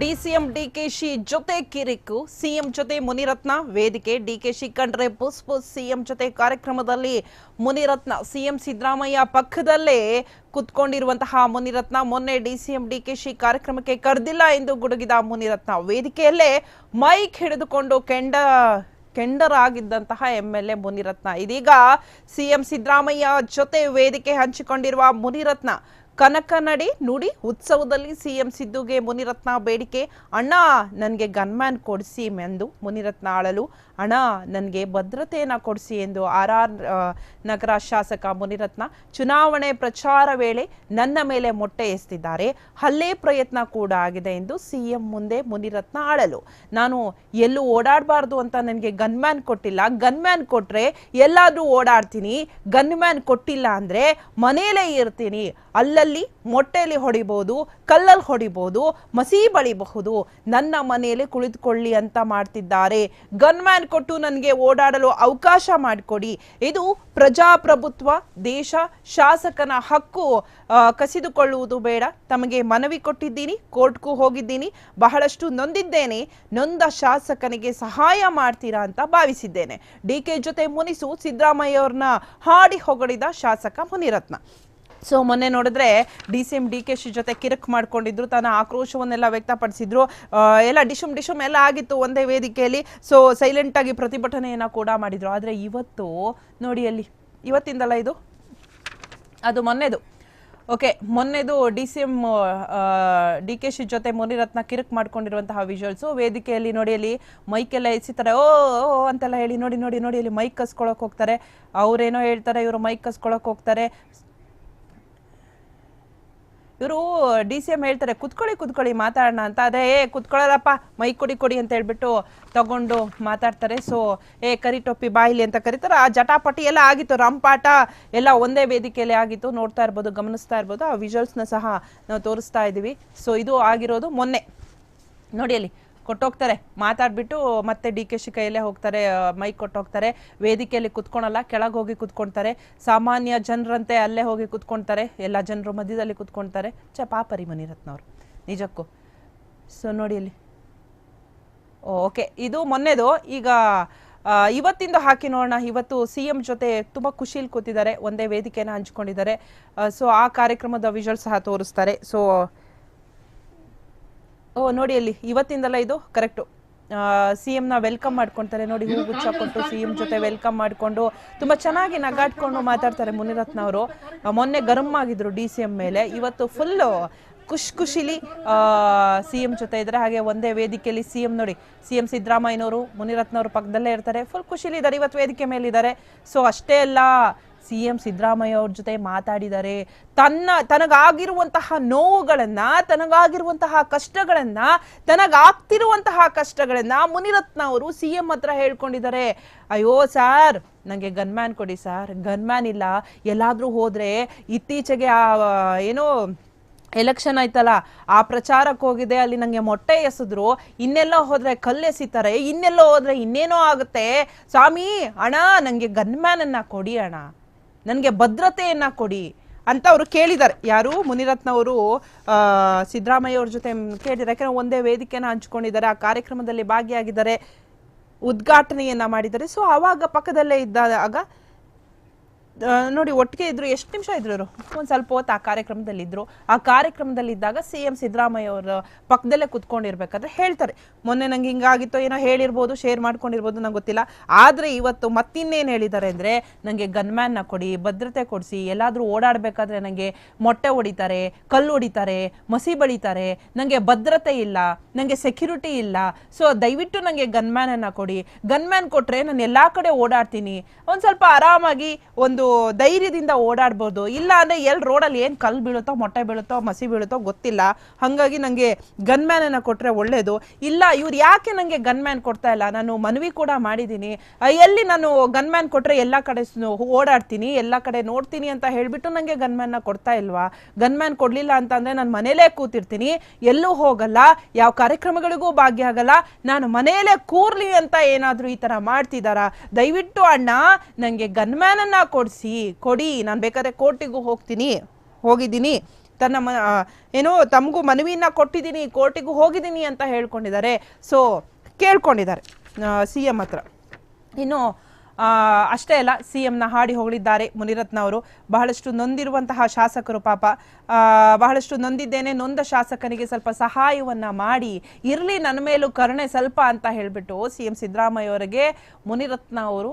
DCM DKShi ಜೊತೆ ಕಿರಿಕು, CM ಜೊತೆ ಮುನಿರತ್ನ, ವೇದಿಕೆ ಡಿಕೆಶಿ ಕಂಡ್ರೆ ಪುಸ್ ಪುಸ್, ಸಿಎಂ ಜೊತೆ ಕಾರ್ಯಕ್ರಮದಲ್ಲಿ ಮುನಿರತ್ನ, ಸಿಎಂ ಸಿದ್ದರಾಮಯ್ಯ ಪಕ್ಕದಲ್ಲೇ ಕುತ್ಕೊಂಡಿರುವಂತಹ ಮುನಿರತ್ನ. ಮೊನ್ನೆ ಡಿಸಿಎಂ ಡಿಕೆಶಿ ಕಾರ್ಯಕ್ರಮಕ್ಕೆ ಕರೆದಿಲ್ಲ ಎಂದು ಗುಡುಗಿದ ಮುನಿರತ್ನ. ವೇದಿಕೆಯಲ್ಲೇ ಮೈಕ್ ಹಿಡಿದುಕೊಂಡು ಕೆಂಡ, ಕೆಂಡರಾಗಿದ್ದಂತಹ ಎಂ ಎಲ್ ಎ ಮುನಿರತ್ನ. ಇದೀಗ ಸಿಎಂ ಸಿದ್ದರಾಮಯ್ಯ ಜೊತೆ ವೇದಿಕೆ ಹಂಚಿಕೊಂಡಿರುವ ಮುನಿರತ್ನ ಕನಕನಡಿ ನುಡಿ ಉತ್ಸವದಲ್ಲಿ ಸಿಎಂ ಸಿದ್ದುಗೆ ಮುನಿರತ್ನ ಬೇಡಿಕೆ. ಅಣ್ಣ, ನನಗೆ ಗನ್ಮ್ಯಾನ್ ಕೊಡಿಸಿ ಎಂದು ಮುನಿರತ್ನ ಆಳಲು ಅಣ್ಣ, ನನಗೆ ಭದ್ರತೆಯನ್ನು ಕೊಡಿಸಿ ಎಂದು ಆರ್ ಆರ್ ನಗರ ಶಾಸಕ ಮುನಿರತ್ನ ಚುನಾವಣೆ ಪ್ರಚಾರ ವೇಳೆ ನನ್ನ ಮೇಲೆ ಮೊಟ್ಟೆ ಎಸ್ತಿದ್ದಾರೆ. ಹಲ್ಲೆ ಪ್ರಯತ್ನ ಕೂಡ ಆಗಿದೆ ಎಂದು ಸಿಎಂ ಮುಂದೆ ಮುನಿರತ್ನ ಆಳಲು ನಾನು ಎಲ್ಲೂ ಓಡಾಡಬಾರ್ದು ಅಂತ ನನಗೆ ಗನ್ಮ್ಯಾನ್ ಕೊಟ್ಟಿಲ್ಲ. ಗನ್ಮ್ಯಾನ್ ಕೊಟ್ಟರೆ ಎಲ್ಲಾದರೂ ಓಡಾಡ್ತೀನಿ. ಗನ್ಮ್ಯಾನ್ ಕೊಟ್ಟಿಲ್ಲ ಅಂದರೆ ಮನೇಲೇ ಇರ್ತೀನಿ. ಅಲ್ಲಲ್ಲಿ ಮೊಟ್ಟೆಯಲ್ಲಿ ಹೊಡಿಬಹುದು ಕಲ್ಲಲ್ಲಿ ಹೊಡಿಬಹುದು ಮಸಿ ಬಳಿಬಹುದು. ನನ್ನ ಮನೆಯಲ್ಲಿ ಕುಳಿತುಕೊಳ್ಳಿ ಅಂತ ಮಾಡ್ತಿದ್ದಾರೆ. ಗನ್ಮ್ಯಾನ್ ಕೊಟ್ಟು ನನಗೆ ಓಡಾಡಲು ಅವಕಾಶ ಮಾಡಿಕೊಡಿ. ಇದು ಪ್ರಜಾಪ್ರಭುತ್ವ, ದೇಶ, ಶಾಸಕನ ಹಕ್ಕು. ಕಸಿದುಕೊಳ್ಳುವುದು ಬೇಡ. ತಮಗೆ ಮನವಿ ಕೊಟ್ಟಿದ್ದೀನಿ, ಕೋರ್ಟ್ಗೂ ಹೋಗಿದ್ದೀನಿ. ಬಹಳಷ್ಟು ನೊಂದಿದ್ದೇನೆ. ನೊಂದ ಶಾಸಕನಿಗೆ ಸಹಾಯ ಮಾಡ್ತೀರಾ ಅಂತ ಭಾವಿಸಿದ್ದೇನೆ. ಡಿ ಕೆ ಜೊತೆ ಮುನಿಸು ಸಿದ್ದರಾಮಯ್ಯ ಅವ್ರನ್ನ ಹಾಡಿ ಹೊಗಳಿದ ಶಾಸಕ ಮುನಿರತ್ನ. ಸೊ ಮೊನ್ನೆ ನೋಡಿದ್ರೆ D C M, D K Shi ಜೊತೆ ಕಿರಿಕ್ ಮಾಡ್ಕೊಂಡಿದ್ರು, ತನ್ನ ಆಕ್ರೋಶವನ್ನೆಲ್ಲ ವ್ಯಕ್ತಪಡಿಸಿದ್ರು. ಎಲ್ಲ ಡಿಶುಮ್ ಡಿಶುಮ್ ಎಲ್ಲ ಆಗಿತ್ತು ಒಂದೇ ವೇದಿಕೆಯಲ್ಲಿ. ಸೊ ಸೈಲೆಂಟ್ ಆಗಿ ಪ್ರತಿಭಟನೆಯನ್ನ ಕೂಡ ಮಾಡಿದ್ರು. ಆದ್ರೆ ಇವತ್ತು ನೋಡಿ ಅಲ್ಲಿ, ಇವತ್ತಿಂದಲ್ಲ ಇದು? ಅದು ಮೊನ್ನೆದು. Okay ಮೊನ್ನೆದು D C M D K Shi ಜೊತೆ ಮುನಿರತ್ನ ಕಿರಿಕ್ ಮಾಡ್ಕೊಂಡಿರುವಂತಹ ವಿಜುವಲ್ಸು ವೇದಿಕೆಯಲ್ಲಿ ನೋಡಿ ಅಲ್ಲಿ ಮೈಕೆಲ್ಲ ಎಸಿತಾರೆ. ಓ ಓ ಅಂತೆಲ್ಲ ಹೇಳಿ, ನೋಡಿ ನೋಡಿ ನೋಡಿ ಅಲ್ಲಿ ಮೈಕ್ ಕಸ್ಕೊಳಕ್ ಹೋಗ್ತಾರೆ. ಅವ್ರೇನೋ ಹೇಳ್ತಾರೆ, ಇವರು ಮೈಕ್ ಕಸ್ಕೊಳಕ್ ಹೋಗ್ತಾರೆ. ಇವರು ಡಿ ಸಿ ಎಂ ಹೇಳ್ತಾರೆ, ಕುತ್ಕೊಳ್ಳಿ ಕುತ್ಕೊಳ್ಳಿ, ಮಾತಾಡೋಣ ಅಂತ. ಅದೇ, ಏ ಕುತ್ಕೊಳ್ಳಲ್ಲಪ್ಪ ಮೈ ಕೊಡಿ ಕೊಡಿ ಅಂತ ಹೇಳ್ಬಿಟ್ಟು ತಗೊಂಡು ಮಾತಾಡ್ತಾರೆ. ಸೊ ಏ, ಕರಿ ಟೊಪ್ಪಿ ಬಾಯಿಲಿ ಅಂತ ಕರೀತಾರೆ. ಆ ಜಟಾಪಟಿ ಎಲ್ಲ ಆಗಿತ್ತು, ರಂಪಾಟ ಎಲ್ಲ ಒಂದೇ ವೇದಿಕೆಯಲ್ಲಿ ಆಗಿತ್ತು. ನೋಡ್ತಾ ಇರ್ಬೋದು, ಗಮನಿಸ್ತಾ ಇರ್ಬೋದು. ಆ ವಿಜುವಲ್ಸ್ನ ಸಹ ನಾವು ತೋರಿಸ್ತಾ ಇದ್ದೀವಿ ಸೊ ಇದು ಆಗಿರೋದು ಮೊನ್ನೆ. ನೋಡಿ ಅಲ್ಲಿ ಕೊಟ್ಟೋಗ್ತಾರೆ. ಮಾತಾಡ್ಬಿಟ್ಟು ಮತ್ತೆ ಡಿ ಕೆ ಶಿ ಕೈಯಲ್ಲೇ ಹೋಗ್ತಾರೆ ಮೈಕ್ ಕೊಟ್ಟೋಗ್ತಾರೆ. ವೇದಿಕೆಯಲ್ಲಿ ಕುತ್ಕೊಳಲ್ಲ, ಕೆಳಗೆ ಹೋಗಿ ಕುತ್ಕೊಳ್ತಾರೆ. ಸಾಮಾನ್ಯ ಜನರಂತೆ ಅಲ್ಲೇ ಹೋಗಿ ಕುತ್ಕೊಳ್ತಾರೆ. ಎಲ್ಲ ಜನರು ಮಧ್ಯದಲ್ಲಿ ಕುತ್ಕೊಳ್ತಾರೆ. ಚ ಪಾಪರಿ ಮಣಿರತ್ನವ್ರು ನಿಜಕ್ಕೂ. ಸೊ ನೋಡಿ ಇಲ್ಲಿ. ಓಕೆ. ಇದು ಮೊನ್ನೆದು ಈಗ ಇವತ್ತಿಂದ ಇವತ್ತಿಂದು ಹಾಕಿ ನೋಡೋಣ. ಇವತ್ತು ಸಿ ಎಂ ಜೊತೆ ತುಂಬ ಖುಷಿಯಲ್ಲಿ ಕೂತಿದ್ದಾರೆ. ಒಂದೇ ವೇದಿಕೆನ ಹಂಚ್ಕೊಂಡಿದ್ದಾರೆ. ಸೊ ಆ ಕಾರ್ಯಕ್ರಮದ ವಿಜುವಲ್ ಸಹ ತೋರಿಸ್ತಾರೆ. ಸೊ ಓ ನೋಡಿ ಅಲ್ಲಿ ಇವತ್ತಿಂದಲ್ಲ ಇದು ಕರೆಕ್ಟು. ಸಿ ನ ವೆಲ್ಕಮ್ ಮಾಡ್ಕೊಂತಾರೆ ನೋಡಿ ಹೂ ಗುಚ್ಛ ಕೊಟ್ಟು ಸಿ ಎಂ ಜೊತೆ ವೆಲ್ಕಮ್ ಮಾಡಿಕೊಂಡು ತುಂಬಾ ಚೆನ್ನಾಗಿ ನಗಾಡ್ಕೊಂಡು ಮಾತಾಡ್ತಾರೆ ಮುನಿರತ್ನ ಅವರು. ಮೊನ್ನೆ ಗರಂ ಆಗಿದ್ರು ಡಿ ಸಿ ಎಂ ಮೇಲೆ. ಇವತ್ತು ಫುಲ್ಲು ಖುಷ್ ಖುಷಿಲಿ ಸಿ ಎಂ ಜೊತೆ ಇದ್ದಾರೆ. ಹಾಗೆ ಒಂದೇ ವೇದಿಕೆಯಲ್ಲಿ ಸಿ ಎಂ ನೋಡಿ ಸಿ ಎಂ ಸಿದ್ದರಾಮಯ್ಯನವರು ಮುನಿರತ್ನವರು ಪಕ್ಕದಲ್ಲೇ ಇರ್ತಾರೆ. ಫುಲ್ ಖುಷಿಲಿ ಇದ್ದಾರೆ ಇವತ್ತು ವೇದಿಕೆ ಮೇಲಿದ್ದಾರೆ. ಸೊ ಅಷ್ಟೇ ಅಲ್ಲ ಸಿ ಎಂ ಸಿದ್ದರಾಮಯ್ಯ ಅವ್ರ ಜೊತೆ ಮಾತಾಡಿದ್ದಾರೆ ತನ್ನ, ತನಗಾಗಿರುವಂತಹ ನೋವುಗಳನ್ನ, ತನಗಾಗಿರುವಂತಹ ಕಷ್ಟಗಳನ್ನ, ತನಗಾಗ್ತಿರುವಂತಹ ಕಷ್ಟಗಳನ್ನ ಮುನಿರತ್ನ ಅವರು ಸಿ ಎಂ ಹತ್ರ ಹೇಳ್ಕೊಂಡಿದ್ದಾರೆ. ಅಯ್ಯೋ ಸಾರ್ ನನಗೆ ಗನ್ಮ್ಯಾನ್ ಕೊಡಿ ಸರ್. ಗನ್ಮ್ಯಾನ್ ಇಲ್ಲ. ಎಲ್ಲಾದರೂ ಹೋದರೆ ಇತ್ತೀಚೆಗೆ ಆ, ಏನೋ ಎಲೆಕ್ಷನ್ ಆಯ್ತಲ್ಲ, ಆ ಪ್ರಚಾರಕ್ಕೆ ಹೋಗಿದೆ, ಅಲ್ಲಿ ನನಗೆ ಮೊಟ್ಟೆ ಎಸೆದ್ರು. ಇನ್ನೆಲ್ಲೋ ಹೋದ್ರೆ ಕಲ್ಲೆಸಿತಾರೆ ಇನ್ನೆಲ್ಲೋ ಹೋದರೆ ಇನ್ನೇನೋ ಆಗುತ್ತೆ. ಸ್ವಾಮಿ, ಅಣ್ಣ ನನಗೆ ಗನ್ಮ್ಯಾನ್ ಅನ್ನ ಕೊಡಿ ಅಣ್ಣ. ನನಗೆ ಭದ್ರತೆಯನ್ನ ಕೊಡಿ ಅಂತ ಅವರು ಕೇಳಿದ್ದಾರೆ. ಯಾರು? ಮುನಿರತ್ನ ಅವರು ಸಿದ್ದರಾಮಯ್ಯ ಅವ್ರ ಜೊತೆ ಕೇಳಿದ್ದಾರೆ. ಯಾಕಂದ್ರೆ ಒಂದೇ ವೇದಿಕೆಯನ್ನು ಹಂಚ್ಕೊಂಡಿದ್ದಾರೆ, ಆ ಕಾರ್ಯಕ್ರಮದಲ್ಲಿ ಭಾಗಿಯಾಗಿದ್ದಾರೆ, ಉದ್ಘಾಟನೆಯನ್ನ ಮಾಡಿದ್ದಾರೆ. ಸೊ ಆವಾಗ ಪಕ್ಕದಲ್ಲೇ ಇದ್ದಾಗ ನೋಡಿ, ಒಟ್ಟಿಗೆ ಇದ್ರು, ಎಷ್ಟು ನಿಮಿಷ ಇದ್ರು ಇವರು? ಒಂದು ಸ್ವಲ್ಪ ಹೊತ್ತು ಆ ಕಾರ್ಯಕ್ರಮದಲ್ಲಿ ಇದ್ರು ಆ ಕಾರ್ಯಕ್ರಮದಲ್ಲಿ ಇದ್ದಾಗ ಸಿ ಎಂ ಸಿದ್ದರಾಮಯ್ಯ ಅವರ ಪಕ್ಕದಲ್ಲೇ ಕುತ್ಕೊಂಡಿರ್ಬೇಕಾದ್ರೆ ಹೇಳ್ತಾರೆ. ಮೊನ್ನೆ ನಂಗೆ ಹಿಂಗಾಗಿತ್ತೋ ಏನೋ ಹೇಳಿರ್ಬೋದು, ಶೇರ್ ಮಾಡ್ಕೊಂಡಿರ್ಬೋದು, ನಂಗೆ ಗೊತ್ತಿಲ್ಲ. ಆದರೆ ಇವತ್ತು ಮತ್ತಿನ್ನೇನು ಹೇಳಿದ್ದಾರೆ ಅಂದರೆ ನನಗೆ ಗನ್ಮ್ಯಾನ್ನ ಕೊಡಿ, ಭದ್ರತೆ ಕೊಡಿಸಿ, ಎಲ್ಲಾದರೂ ಓಡಾಡಬೇಕಾದ್ರೆ ನನಗೆ ಮೊಟ್ಟೆ ಹೊಡಿತಾರೆ, ಕಲ್ಲು ಹೊಡಿತಾರೆ, ಮಸಿ ಬಳಿತಾರೆ. ನನಗೆ ಭದ್ರತೆ ಇಲ್ಲ ನನಗೆ ಸೆಕ್ಯೂರಿಟಿ ಇಲ್ಲ. ಸೊ ದಯವಿಟ್ಟು ನನಗೆ ಗನ್ಮ್ಯಾನನ್ನು ಕೊಡಿ. ಗನ್ಮ್ಯಾನ್ ಕೊಟ್ಟರೆ ನಾನು ಎಲ್ಲ ಕಡೆ ಓಡಾಡ್ತೀನಿ. ಒಂದು ಸ್ವಲ್ಪ ಆರಾಮಾಗಿ ಒಂದು ಧೈರ್ಯದಿಂದ ಓಡಾಡ್ಬೋದು. ಇಲ್ಲ ಅಂದ್ರೆ ಎಲ್ಲಿ ರೋಡಲ್ಲಿ ಏನ್ ಕಲ್ಲು ಬೀಳುತ್ತೋ, ಮೊಟ್ಟೆ ಬೀಳುತ್ತೋ, ಮಸಿ ಬೀಳುತ್ತೋ ಗೊತ್ತಿಲ್ಲ. ಹಂಗಾಗಿ ನನಗೆ ಅನ್ನ ಕೊಟ್ರೆ ಒಳ್ಳೇದು. ಇಲ್ಲ, ಇವ್ರು ಯಾಕೆ ನನಗೆ ಗನ್ಮ್ಯಾನ್ ಕೊಡ್ತಾ ಇಲ್ಲ? ನಾನು ಮನವಿ ಕೂಡ ಮಾಡಿದ್ದೀನಿ ಎಲ್ಲಿ ನಾನು ಗನ್ಮ್ಯಾನ್ ಕೊಟ್ರೆ ಎಲ್ಲ ಕಡೆ ಓಡಾಡ್ತೀನಿ, ಎಲ್ಲ ಕಡೆ ನೋಡ್ತೀನಿ ಅಂತ ಹೇಳ್ಬಿಟ್ಟು ನನಗೆ ಗನ್ಮ್ಯಾನ್ನ ಕೊಡ್ತಾ ಇಲ್ವಾ? ಗನ್ಮ್ಯಾನ್ ಕೊಡ್ಲಿಲ್ಲ ಅಂತಂದ್ರೆ ನಾನು ಮನೇಲೇ ಕೂತಿರ್ತೀನಿ. ಎಲ್ಲೂ ಹೋಗಲ್ಲ, ಯಾವ ಕಾರ್ಯಕ್ರಮಗಳಿಗೂ ಭಾಗಿಯಾಗಲ್ಲ ನಾನು ಮನೆಯಲ್ಲೇ ಕೂರ್ಲಿ ಅಂತ ಏನಾದ್ರೂ ಈ ತರ ಮಾಡ್ತಿದಾರ? ದಯವಿಟ್ಟು ಅಣ್ಣ ನನಗೆ ಗನ್ಮ್ಯಾನ್ ಅನ್ನ ಕೊಡಿಸಿ ಕೊಡಿ, ನಾನು ಬೇಕಾದ್ರೆ ಕೋರ್ಟಿಗೂ ಹೋಗ್ತೀನಿ, ಹೋಗಿದ್ದೀನಿ. ತನ್ನ ಮ ಏನೋ ತಮಗೂ ಮನವಿಯನ್ನ ಕೊಟ್ಟಿದ್ದೀನಿ, ಕೋರ್ಟಿಗೂ ಹೋಗಿದ್ದೀನಿ ಅಂತ ಹೇಳ್ಕೊಂಡಿದ್ದಾರೆ. ಸೊ ಕೇಳ್ಕೊಂಡಿದ್ದಾರೆ ಸಿ ಎಂ ಹತ್ರ. ಇನ್ನು ಅಷ್ಟೇ ಅಲ್ಲ, ಸಿ ಎಂನ ಹಾಡಿ ಹೊಗಳಿದ್ದಾರೆ ಮುನಿರತ್ನ ಅವರು. ಬಹಳಷ್ಟು ನೊಂದಿರುವಂತಹ ಶಾಸಕರು ಪಾಪ. ಬಹಳಷ್ಟು ನೊಂದಿದ್ದೇನೆ, ನೊಂದ ಶಾಸಕನಿಗೆ ಸ್ವಲ್ಪ ಸಹಾಯವನ್ನು ಮಾಡಿ, ಇರಲಿ ನನ್ನ ಮೇಲೂ ಕರುಣೆ ಸ್ವಲ್ಪ ಅಂತ ಹೇಳಿಬಿಟ್ಟು ಸಿ ಎಂ ಸಿದ್ದರಾಮಯ್ಯ ಅವರಿಗೆ ಮುನಿರತ್ನ ಅವರು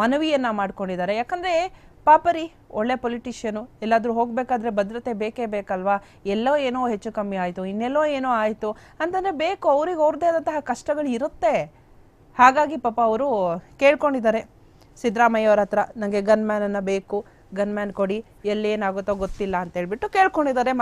ಮನವಿಯನ್ನ ಮಾಡ್ಕೊಂಡಿದ್ದಾರೆ. ಯಾಕಂದ್ರೆ ಪಾಪರಿ, ಒಳ್ಳೆ ಪೊಲಿಟಿಷಿಯನು ಎಲ್ಲಾದರೂ ಹೋಗ್ಬೇಕಾದ್ರೆ ಭದ್ರತೆ ಬೇಕೇ ಬೇಕಲ್ವಾ? ಎಲ್ಲೋ ಏನೋ ಹೆಚ್ಚು ಕಮ್ಮಿ ಆಯಿತು, ಇನ್ನೆಲ್ಲೋ ಏನೋ ಆಯಿತು ಅಂತಂದ್ರೆ ಬೇಕು, ಅವ್ರಿಗೆ ಅವ್ರದ್ದೇ ಆದಂತಹ ಕಷ್ಟಗಳು ಇರುತ್ತೆ. ಹಾಗಾಗಿ ಪಾಪ ಅವರು ಕೇಳ್ಕೊಂಡಿದ್ದಾರೆ. ಸಿದ್ದರಾಮಯ್ಯ ಅವ್ರ ಹತ್ರ ನನಗೆ ಗನ್ ಮ್ಯಾನ್ ಅನ್ನ ಬೇಕು ಗನ್ಮ್ಯಾನ್ ಕೊಡಿ ಎಲ್ಲೇನಾಗುತ್ತೋ ಗೊತ್ತಿಲ್ಲ ಅಂತ ಹೇಳ್ಬಿಟ್ಟು ಕೇಳ್ಕೊಂಡಿದ್ದಾರೆ.